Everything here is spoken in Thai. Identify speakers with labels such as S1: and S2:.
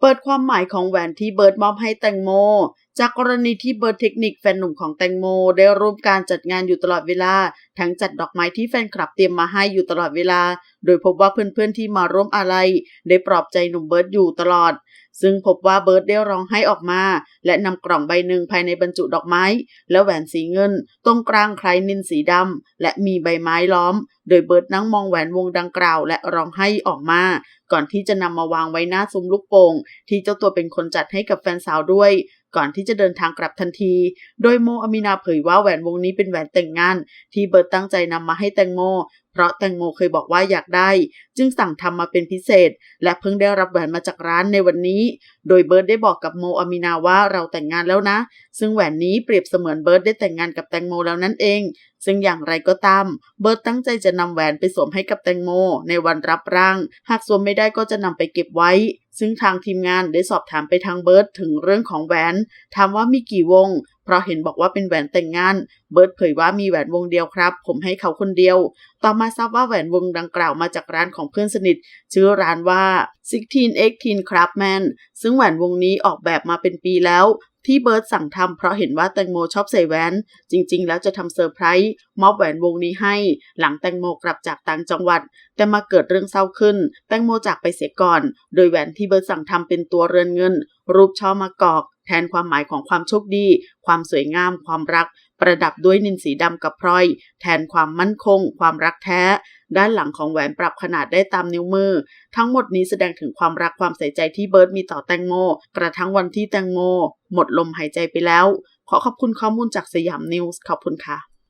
S1: เปิดความหมายของแหวนที่เบิร์ดมอบให้แตงโม จากกรณีที่เบิร์ดเทคนิคแฟนหนุ่มของแตงโม ได้ร่วมการจัดงานอยู่ตลอดเวลา ทั้งจัดดอกไม้ที่แฟนคลับเตรียมมาให้อยู่ตลอดเวลา โดยพบว่าเพื่อนๆที่มาร่วมอะไร ได้ปลอบใจหนุ่มเบิร์ดอยู่ตลอด ซึ่งพบว่าเบิร์ดได้ร้องไห้ออกมา และนำกล่องใบหนึ่งภายในบรรจุดอกไม้ และแหวนสีเงิน ตรงกลางคล้ายนินสีดำและมีใบไม้ล้อม โดยเบิร์ดนั่งมองแหวนวงดังกล่าว และร้องไห้ออกมา ก่อนที่จะนำมาวางไว้หน้าซุ้มลูกโป่งที่เจ้าตัวเป็นคนจัดให้กับแฟนสาวด้วย ก่อนที่จะเดินทางกลับทันที โดยโมอามินาเผยว่าแหวนวงนี้เป็นแหวนแต่งงาน ที่เบิร์ตตั้งใจนำมาให้แตงโม เพราะแตงโมเคยบอกว่าอยากได้ จึงสั่งทำมาเป็นพิเศษ และเพิ่งได้รับแหวนมาจากร้านในวันนี้ โดยเบิร์ตได้บอกกับโมอามินาว่าเราแต่งงานแล้วนะ ซึ่งแหวนนี้เปรียบเสมือนเบิร์ตได้แต่งงานกับแตงโมแล้วนั่นเอง ซึ่งอย่างไรก็ตาม เบิร์ตตั้งใจจะนำแหวนไปสวมให้กับแตงโม ในวันรับร่าง หากสวมไม่ได้ก็จะนำไปเก็บไว้ ซึ่งทางทีมงานได้สอบถามไปทางเบิร์ตถึงเรื่องของแหวน ถามว่ามีกี่วง เพราะเห็นบอกว่าเป็นแหวนแต่งงาน เบิร์ตเผยว่ามีแหวนวงเดียวครับ ผมให้เขาคนเดียว ต่อมาทราบว่าแหวนวงดังกล่าวมาจากร้านของเพื่อนสนิท ชื่อร้านว่า1618 Craftsman ซึ่งแหวนวงนี้ออกแบบมาเป็นปีแล้ว ที่เบิร์ตสั่งทำเพราะเห็นว่าแตงโมชอบใส่แหวนจริง ๆ แล้วจะทำเซอร์ไพรส์มอบแหวนวงนี้ให้ หลังแตงโมกลับจากต่างจังหวัด แต่มาเกิดเรื่องเศร้าขึ้น แตงโมจากไปเสียก่อน โดยแหวนที่เบิร์ตสั่งทำเป็นตัวเรือนเงิน รูปช่อมะกอก แทนความหมายของความโชคดี ความสวยงาม ความรัก ประดับด้วยนินสีดำกับพลอย แทนความมั่นคง ความรักแท้ ด้านหลังของแหวนปรับขนาดได้ตามนิ้วมือ ทั้งหมดนี้แสดงถึงความรักความใส่ใจที่เบิร์ตมีต่อแตงโม กระทั่งวันที่แตงโม หมดลมหายใจไปแล้ว ขอขอบคุณข้อมูลจากสยามนิวส์ขอบคุณค่ะ